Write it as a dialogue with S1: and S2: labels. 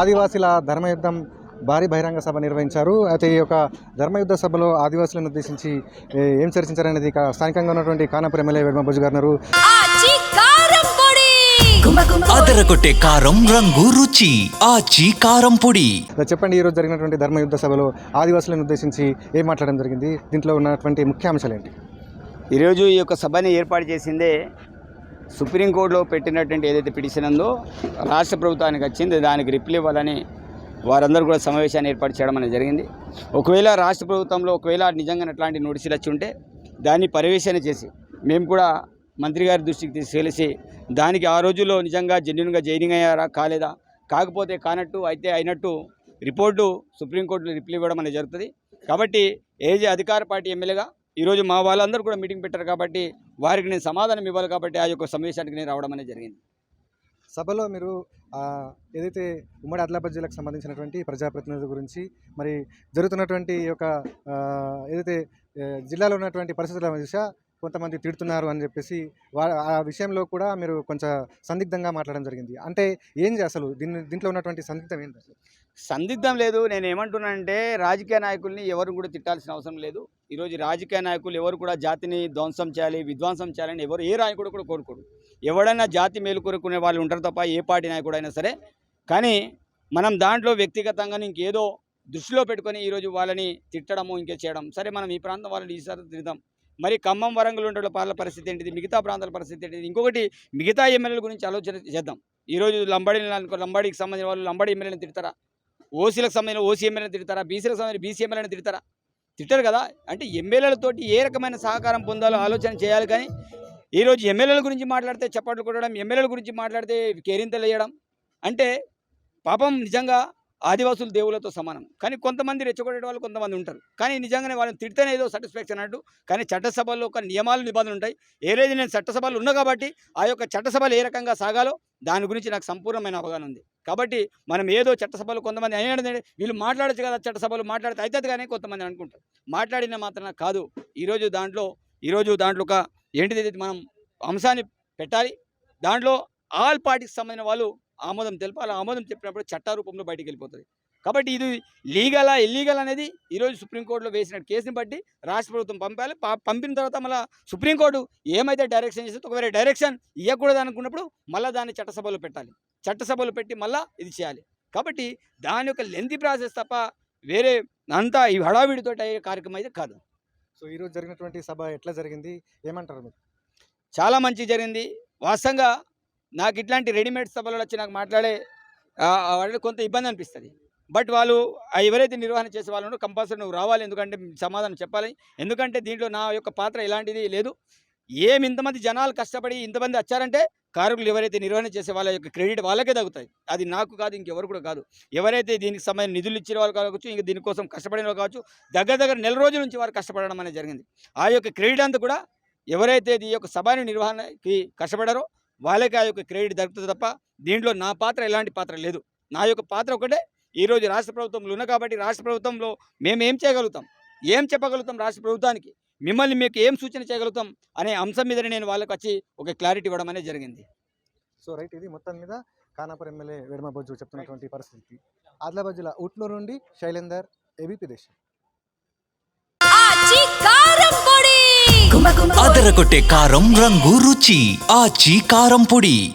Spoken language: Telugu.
S1: ఆదివాసీల ధర్మయుద్ధం భారీ బహిరంగ సభ నిర్వహించారు. అయితే ఈ యొక్క ధర్మయుద్ధ సభలో ఆదివాసులను ఉద్దేశించి ఏ, చర్చించారనేది ఇక స్థానికంగా ఉన్నటువంటి కానపురం ఎమ్మెల్యే వెడమ భుజ్ గారు
S2: అదరగొట్టే కారం రంగు రుచి ఆచి కారం పొడి!
S1: చెప్పండి ఈరోజు జరిగినటువంటి ధర్మయుద్ధ సభలో ఆదివాసులను ఉద్దేశించి ఏం మాట్లాడడం జరిగింది? దీంట్లో ఉన్నటువంటి ముఖ్య అంశాలు ఏంటి?
S3: ఈరోజు ఈ యొక్క సభని ఏర్పాటు చేసిందే సుప్రీంకోర్టులో పెట్టినటువంటి ఏదైతే పిటిషన్ ఉందో రాష్ట్ర ప్రభుత్వానికి వచ్చింది దానికి రిప్లై ఇవ్వాలని వారందరూ కూడా సమావేశాన్ని ఏర్పాటు చేయడం అనేది జరిగింది. ఒకవేళ రాష్ట్ర ప్రభుత్వంలో ఒకవేళ నిజంగా అట్లాంటి నోటీసులు వచ్చి ఉంటే దాన్ని పర్యవేక్షణ చేసి మేము కూడా మంత్రి గారి దృష్టికి తీసుకెళ్ళి దానికి ఆ రోజుల్లో నిజంగా జెన్యున్గా జైనింగ్ అయ్యారా కాలేదా కాకపోతే కానట్టు అయితే అయినట్టు రిపోర్టు సుప్రీంకోర్టులో రిప్లై ఇవ్వడం అనేది జరుగుతుంది. కాబట్టి ఏజీ అధికార పార్టీ ఎమ్మెల్యేగా ఈరోజు మా వాళ్ళందరూ కూడా మీటింగ్ పెట్టారు కాబట్టి వారికి నేను సమాధానం ఇవ్వాలి కాబట్టి ఆ యొక్క సమావేశానికి నేను రావడం అనేది జరిగింది.
S1: సభలో మీరు ఏదైతే ఉమ్మడి ఆదిలాబాద్ జిల్లాకు సంబంధించినటువంటి ప్రజాప్రతినిధుల గురించి మరి జరుగుతున్నటువంటి ఈ యొక్క ఏదైతే జిల్లాలో ఉన్నటువంటి పరిస్థితుల దృష్ట్యా కొంతమంది తిడుతున్నారు అని చెప్పేసి ఆ విషయంలో కూడా మీరు కొంచెం సందిగ్ధంగా మాట్లాడడం జరిగింది. అంటే ఏం అసలు దీన్ని దీంట్లో ఉన్నటువంటి సందిగ్ధం ఏంటి
S3: సందిగ్ధం లేదు. నేను ఏమంటున్నానంటే రాజకీయ నాయకుల్ని ఎవరు కూడా తిట్టాల్సిన అవసరం లేదు. ఈరోజు రాజకీయ నాయకులు ఎవరు కూడా జాతిని ధ్వంసం చేయాలి విధ్వంసం చేయాలని ఎవరు ఏ నాయకుడు కూడా కోరుకోడు ఎవడైనా జాతి మేలు కోరుకునే వాళ్ళు ఉంటారు తప్ప ఏ పార్టీ నాయకుడు అయినా సరే. కానీ మనం దాంట్లో వ్యక్తిగతంగా ఇంకేదో దృష్టిలో పెట్టుకొని ఈరోజు వాళ్ళని తిట్టడము ఇంకే చేయడం. సరే మనం ఈ ప్రాంతం వాళ్ళని ఈసారి తిడదాం. మరి ఖమ్మం వరంగల్ ఉండే వాళ్ళ పరిస్థితి ఏంటిది? మిగతా ప్రాంతాల పరిస్థితి ఏంటిది? ఇంకొకటి మిగతా ఎమ్మెల్యేల గురించి ఆలోచన చేద్దాం. ఈరోజు లంబాడి అనుకో సంబంధించిన వాళ్ళు లంబాడీ ఎమ్మెల్యేని తిడతారా? ఓసీలకు సంబంధించిన ఓసీ ఎమ్మెల్యేని తిడతారా? బీసీలకు సంబంధించిన బీసీ ఎమ్మెల్యేని తిడతారా? తిట్టారు కదా? అంటే ఎమ్మెల్యేలతోటి ఏ రకమైన సహకారం పొందాలో ఆలోచన చేయాలి కానీ ఈరోజు ఎమ్మెల్యేల గురించి మాట్లాడితే చప్పట్లు కొట్టడం ఎమ్మెల్యేల గురించి మాట్లాడితే కేరింతలు వేయడం అంటే పాపం నిజంగా ఆదివాసులు దేవులతో సమానం. కానీ కొంతమంది రెచ్చగొట్టే వాళ్ళు కొంతమంది ఉంటారు. కానీ నిజంగానే వాళ్ళని తిడితేనే ఏదో సాటిస్ఫాక్షన్ అన్నట్టు. కానీ చట్టసభల్లో ఒక నియమాలు నిబంధనలు ఉంటాయి. ఏ రోజు నేను చట్టసభలు ఉన్నా కాబట్టి ఆ యొక్క చట్టసభలు ఏ రకంగా సాగాలో దాని గురించి నాకు సంపూర్ణమైన అవగాహన ఉంది. కాబట్టి మనం ఏదో చట్టసభలు కొంతమంది అయినది వీళ్ళు మాట్లాడచ్చు కదా చట్టసభలు మాట్లాడితే అవుతుంది కానీ కొంతమంది అనుకుంటారు. మాట్లాడిన మాత్రం కాదు. ఈరోజు దాంట్లో ఈరోజు దాంట్లో ఒక ఏంటిది మనం అంశాన్ని పెట్టాలి. దాంట్లో ఆల్ పార్టీకి సంబంధించిన వాళ్ళు ఆమోదం తెలపాలి ఆమోదం చెప్పినప్పుడు చట్ట రూపంలో బయటికి వెళ్ళిపోతుంది. కాబట్టి ఇది లీగలా ఇల్లీగల్ అనేది ఈరోజు సుప్రీంకోర్టులో వేసిన కేసుని బట్టి రాష్ట్ర ప్రభుత్వం పంపాలి. పంపిన తర్వాత మళ్ళీ సుప్రీంకోర్టు ఏమైతే డైరెక్షన్ చేస్తే ఒకవేళ డైరెక్షన్ ఇవ్వకూడదు అనుకున్నప్పుడు మళ్ళీ దాన్ని చట్టసభలో పెట్టాలి. చట్టసభలో పెట్టి మళ్ళీ ఇది చేయాలి. కాబట్టి దాని యొక్క లెంతి ప్రాసెస్ తప్ప వేరే అంతా ఈ హడావిడితో అయ్యే కార్యక్రమం అయితే కాదు.
S1: సో ఈరోజు జరిగినటువంటి సభ ఎట్లా జరిగింది? ఏమంటారు మీరు?
S3: చాలా మంచి జరిగింది. వాస్తవంగా నాకు ఇట్లాంటి రెడీమేడ్ సభలలో వచ్చి నాకు మాట్లాడే కొంత ఇబ్బంది అనిపిస్తుంది. బట్ వాళ్ళు ఎవరైతే నిర్వహణ చేసే వాళ్ళు కంపల్సరీ నువ్వు రావాలి. ఎందుకంటే సమాధానం చెప్పాలి. ఎందుకంటే దీంట్లో నా యొక్క పాత్ర ఎలాంటిది లేదు. ఏమి ఇంతమంది జనాలు కష్టపడి ఇంతమంది వచ్చారంటే కారకులు ఎవరైతే నిర్వహణ చేసే వాళ్ళ యొక్క క్రెడిట్ వాళ్ళకే తగ్గుతాయి. అది నాకు కాదు ఇంకెవరు కూడా కాదు. ఎవరైతే దీనికి సంబంధించిన నిధులు ఇచ్చిన వాళ్ళు కావచ్చు ఇంక దీనికోసం కష్టపడిన వాళ్ళు కావచ్చు దగ్గర దగ్గర నెల రోజుల నుంచి వారు కష్టపడడం అనేది జరిగింది. ఆ యొక్క క్రెడిట్ అంతా కూడా ఎవరైతే ఈ యొక్క సభాని నిర్వహణకి కష్టపడారో వాళ్ళకి ఆ యొక్క క్రెడిట్ దొరుకుతుంది తప్ప దీంట్లో నా పాత్ర ఎలాంటి పాత్ర లేదు. నా యొక్క పాత్ర ఒకటే ఈరోజు రాష్ట్ర ప్రభుత్వంలో ఉన్న కాబట్టి రాష్ట్ర ప్రభుత్వంలో మేము ఏం చేయగలుగుతాం? ఏం చెప్పగలుగుతాం రాష్ట్ర ప్రభుత్వానికి? మిమ్మల్ని మీకు ఏం సూచన చేయగలుగుతాం అనే అంశం మీద నేను వాళ్ళకి వచ్చి ఒక క్లారిటీ ఇవ్వడం అనేది జరిగింది.
S1: సో రైట్ ఇది మొత్తం మీద ఖానాపూర్ ఎమ్మెల్యే వేడమ బొజ్జు చెప్తున్నటువంటి పరిస్థితి. ఆదిలాబాద్ జిల్లా ఉట్నూరు నుండి శైలేందర్ ఏబీపీ దేశం.
S4: ఆచి కారం పొడి!
S2: అదరగొట్టే కారం రంగు రుచి. ఆచి కారం పొడి.